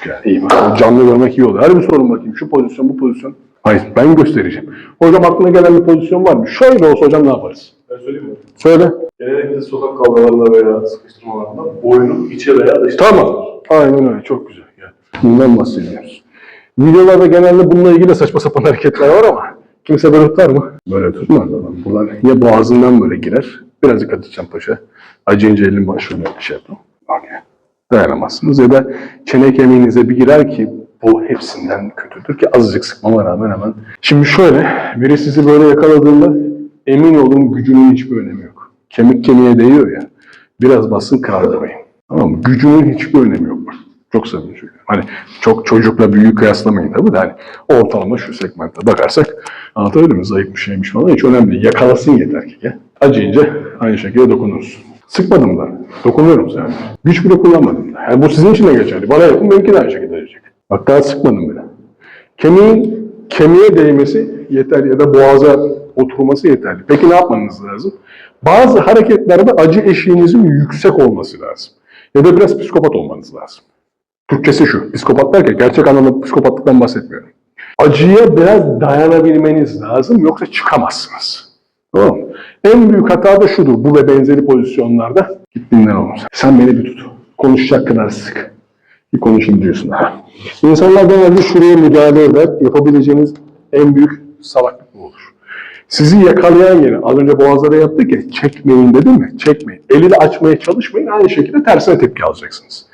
Küçük yani. İyi bak. Canlı görmek iyi oluyor. Hadi bir sorun bakayım. Şu pozisyon, bu pozisyon. Hayır ben göstereceğim. Hocam aklına gelen bir pozisyon var mı? Şöyle olsa hocam ne yaparız? Ben söyleyeyim mi? Söyle. Genellikle sokak kavgalarında veya sıkıştırmalarında boynu içe veya dışa. Tamam. Aynen öyle. Çok güzel. Yani bundan bahsediyoruz. Videolarda genelde bununla ilgili saçma sapan hareketler var ama kimse böyle tutar mı? Böyle tutmaz adam. Buradan ya boğazından böyle girer. Birazcık atacağım paşa. Acıyınca elin başına şey yapalım. Dayanamazsınız ya da çene kemiğinize bir girer ki bu hepsinden kötüdür ki azıcık sıkmama rağmen hemen. Şimdi şöyle, biri sizi böyle yakaladığında emin olun gücünün hiçbir önemi yok. Kemik kemiğe değiyor ya, biraz basın kaldırmayın. Tamam mı? Gücünün hiçbir önemi yok. Çok samimi. Hani çok çocukla büyüğü kıyaslamayın tabii de hani ortalama şu segmentte bakarsak anlatabildim mi? Zayıf bir şeymiş falan hiç önemli değil. Yakalasın yeter ki. Ya. Acıyınca aynı şekilde dokunursun. Sıkmadım da. Dokunuyorum sadece. Güç bile kullanmadım da. Yani bu sizin için de geçerli. Bana yapın benimki de aynı şekilde. Bak daha sıkmadım bile. Kemiğin kemiğe değmesi yeterli ya da boğaza oturması yeterli. Peki ne yapmanız lazım? Bazı hareketlerde acı eşiğinizin yüksek olması lazım. Ya da biraz psikopat olmanız lazım. Türkçesi şu, psikopat derken gerçek anlamda psikopatlıktan bahsetmiyorum. Acıya biraz dayanabilmeniz lazım yoksa çıkamazsınız. Tamam mı? En büyük hata da şudur, bu ve benzeri pozisyonlarda git dinlen oğlum. Sen beni bir tut. Konuşacak kadar sık. Bir konuşayım diyorsun. Ha. İnsanlar genelde şuraya müdahale eder. Yapabileceğiniz en büyük salaklık bu olur. Sizi yakalayan yeri, az önce boğazlara yaptık ya, çekmeyin dedim mi? Çekmeyin. Eli de açmaya çalışmayın, aynı şekilde tersine tepki alacaksınız.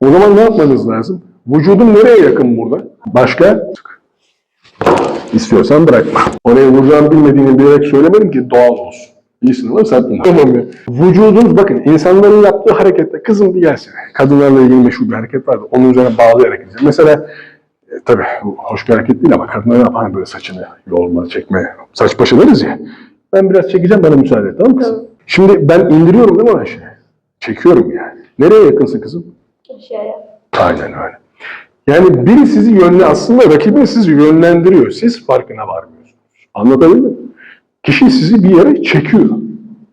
O zaman ne yapmanız lazım? Vücudum nereye yakın burada? Başka? İstiyorsan bırakma. Oraya vuracağını bilmediğini bilerek söylemedim ki doğal olsun. İyisin ama sen bunu. Tamam ya. Vücudunuz bakın insanların yaptığı harekette kızım bir gelsene. Kadınlarla ilgili meşhur bir hareket vardı. Onun üzerine bağlayarak gideceğim. Mesela e, tabii bu hoş bir hareket değil ama kadınlar yapan böyle saçını yolma, çekme. Saç başı deriz ya. Ben biraz çekeceğim bana müsaade et tamam mı kızım? Şimdi ben indiriyorum değil mi Ayşe? Çekiyorum yani. Nereye yakınsın kızım? Aşağıya. Aynen öyle. Yani biri sizi yönle aslında rakibiniz sizi yönlendiriyor. Siz farkına varmıyorsunuz. Anlatabildim mi? Kişi sizi bir yere çekiyor.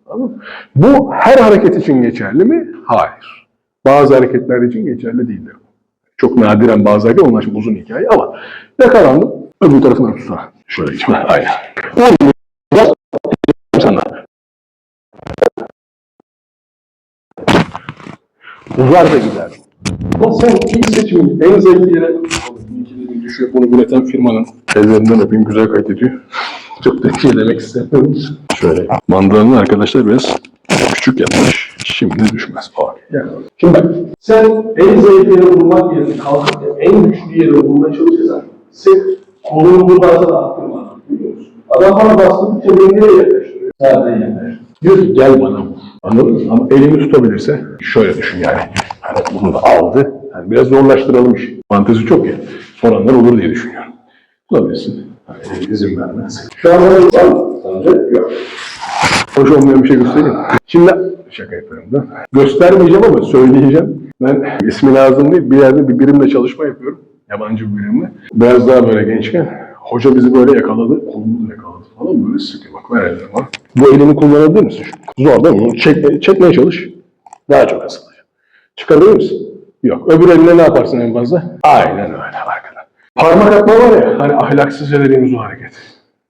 Tamam? Bu her hareket için geçerli mi? Hayır. Bazı hareketler için geçerli değildir. Çok nadiren bazı hareket, onlar şimdi uzun hikaye ama yakalandım. Öbür tarafından tutsana. Şöyle geçme. Aynen. Biraz sana. Uzar da gider. Ama sen ilk seçimin en zayıf yere linkini düşüyor. Bunu üreten firmanın ellerinden öpeyim güzel kaydediyor. Çok da şey demek istemiyorum. Şöyle mandalını arkadaşlar biraz küçük yapmış. Şimdi düşmez. Okey. Yani. Şimdi bak sen en zayıf yere vurmak yerine kalkıp da en güçlü yere vurmaya çalışırsan sen kolunu buradan. Biliyor musun? Adam bana bastırdıkça beni nereye yaklaştırıyor? Nereden yaklaştırıyor? Diyor ki gel bana. Anladın mı? Ama elini tutabilirse şöyle düşün yani. Hani bunu da aldı. Yani biraz zorlaştıralım işi. Fantezi çok ya. Soranlar olur diye düşünüyorum. Bulabilirsin. Hani izin vermez. Şu an bana var mı? Sence? Yok. Hoş olmayan bir şey göstereyim. Şimdi şaka yapıyorum da. Göstermeyeceğim ama söyleyeceğim. Ben ismi lazım değil. Bir yerde bir birimle çalışma yapıyorum. Yabancı bir birimle. Biraz daha böyle gençken hoca bizi böyle yakaladı. Kolumu da yakaladı falan böyle sıkıyor. Bak ver elini bana. Bu elini kullanabilir misin? Zor değil mi? Çekme, çekmeye çalış. Daha çok asılacak. Çıkarabilir misin? Yok. Öbür eline ne yaparsın en fazla? Aynen öyle arkadan. Parmak atma var ya, hani ahlaksızca dediğimiz o hareket.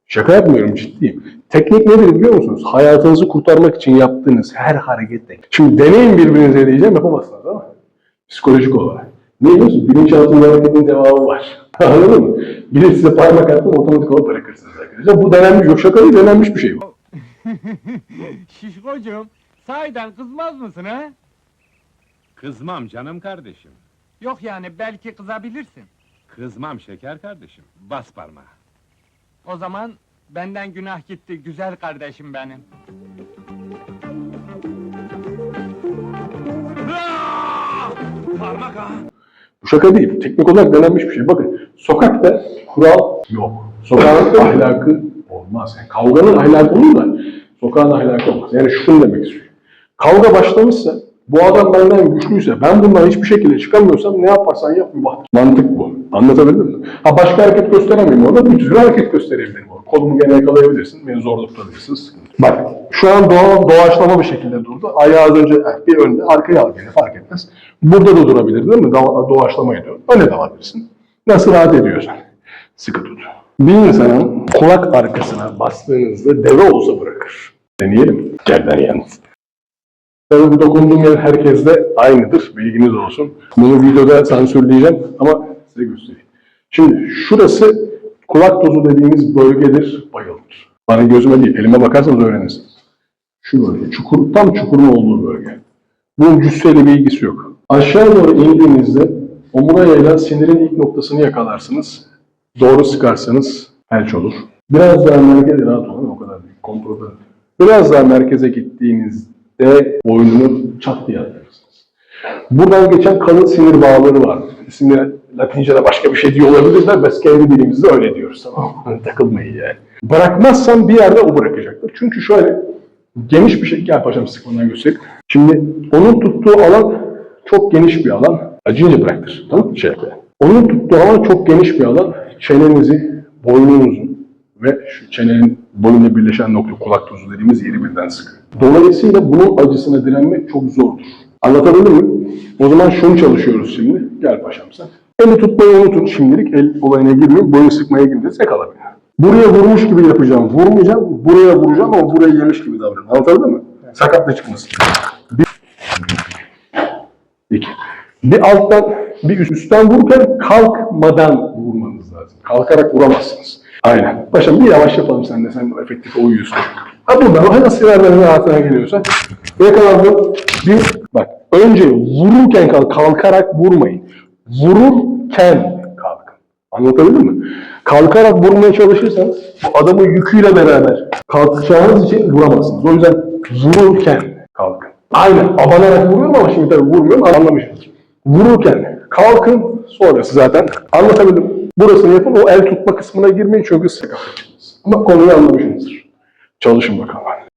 Şaka yapmıyorum, ciddiyim. Teknik nedir biliyor musunuz? Hayatınızı kurtarmak için yaptığınız her harekette. Şimdi deneyin birbirinize diyeceğim, yapamazsınız ama psikolojik olarak. Ne biliyor musun? Bilinçaltında hareketin devamı var. Anladın mı? Biri size parmak attı, otomatik olarak bırakırsınız arkadaşlar. Bu denenmiş, yok şaka değil, denenmiş bir şey bu. Şişkocuğum, sahiden kızmaz mısın ha? Kızmam canım kardeşim. Yok yani belki kızabilirsin. Kızmam şeker kardeşim. Bas parmağı. O zaman benden günah gitti güzel kardeşim benim. Ah! Parmak ha! Bu şaka değil. Teknik olarak denenmiş bir şey. Bakın sokakta kural yok. Sokağın ahlakı olmaz. Yani kavganın ahlakı olur da sokağın ahlakı olmaz. Yani şunu demek istiyorum. Kavga başlamışsa bu adam benden güçlüyse ben bundan hiçbir şekilde çıkamıyorsam ne yaparsan yap. Mantık bu. Anlatabildim mi? Ha başka hareket gösteremeyim orada. Bir sürü hareket gösterebilirim orada. Kolumu gene yakalayabilirsin. Beni zorda tutabilirsin. Bak şu an doğa, doğaçlama bir şekilde durdu. Ayağı az önce eh, bir önde arkaya al gene fark etmez. Burada da durabilir değil mi? Do- doğaçlama ediyor. Öyle de alabilirsin. Nasıl rahat ediyorsan. Sıkı tut. Bir insanın kulak arkasına bastığınızda deve olsa bırakır. Deneyelim. Gel deneyelim. Tabii dokunduğum yer herkeste aynıdır. Bilginiz olsun. Bunu videoda sansürleyeceğim ama size göstereyim. Şimdi şurası kulak tozu dediğimiz bölgedir, bayılır. Bana gözüme değil, elime bakarsanız öğrenirsiniz. Şu bölge, çukur, tam çukurun olduğu bölge. Bunun cüsseyle bir ilgisi yok. Aşağı doğru indiğinizde omurayla sinirin ilk noktasını yakalarsınız. Doğru sıkarsanız felç olur. Biraz daha merkeze rahat olun, o kadar değil. Kontrol. Biraz daha merkeze gittiğinizde boynunu çat diye atarsınız. Buradan geçen kalın sinir bağları var. İsimleri Latince'de başka bir şey diyor olabilirler. Biz kendi dilimizde öyle diyoruz tamam mı? Takılmayın yani. Bırakmazsan bir yerde o bırakacaktır. Çünkü şöyle geniş bir şey, gel paşam sıkmadan göstereyim. Şimdi onun tuttuğu alan çok geniş bir alan. Acıyınca bıraktır. Tamam mı? Şey. Onun tuttuğu alan çok geniş bir alan. Çenenizi, boynunuzun ve şu çenenin boyunla birleşen nokta kulak tozu dediğimiz yeri birden sıkıyor. Dolayısıyla bunun acısına direnmek çok zordur. Anlatabildim mi? O zaman şunu çalışıyoruz şimdi. Gel paşam sen. Eli tutmayı unutun şimdilik. El olayına girmiyor. Boyun sıkmaya girdiğinizde yakalamıyor. Buraya vurmuş gibi yapacağım. Vurmayacağım. Buraya vuracağım ama buraya yemiş gibi davranın. Anlatabildim mi? Sakatla çıkmasın. Bir, iki. Bir alttan, bir üstten vururken kalkmadan vurmanız lazım. Kalkarak vuramazsınız. Aynen. Paşam bir yavaş yapalım sen de. Sen efektif uyuyorsun. Ha burada nasıl sinirlerin rahatına geliyorsa. Yakalandın. Bir, bak önce vururken kalk, kalkarak vurmayın. Vururken kalkın. Anlatabildim mi? Kalkarak vurmaya çalışırsanız bu adamın yüküyle beraber kalkacağınız için vuramazsınız. O yüzden vururken kalkın. Aynen abanarak vuruyorum ama şimdi tabii vurmuyorum anlamışsınız. Vururken kalkın sonrası zaten anlatabildim. Burasını yapın o el tutma kısmına girmeyin çünkü sıkı Ama konuyu anlamışsınızdır. Çalışın bakalım.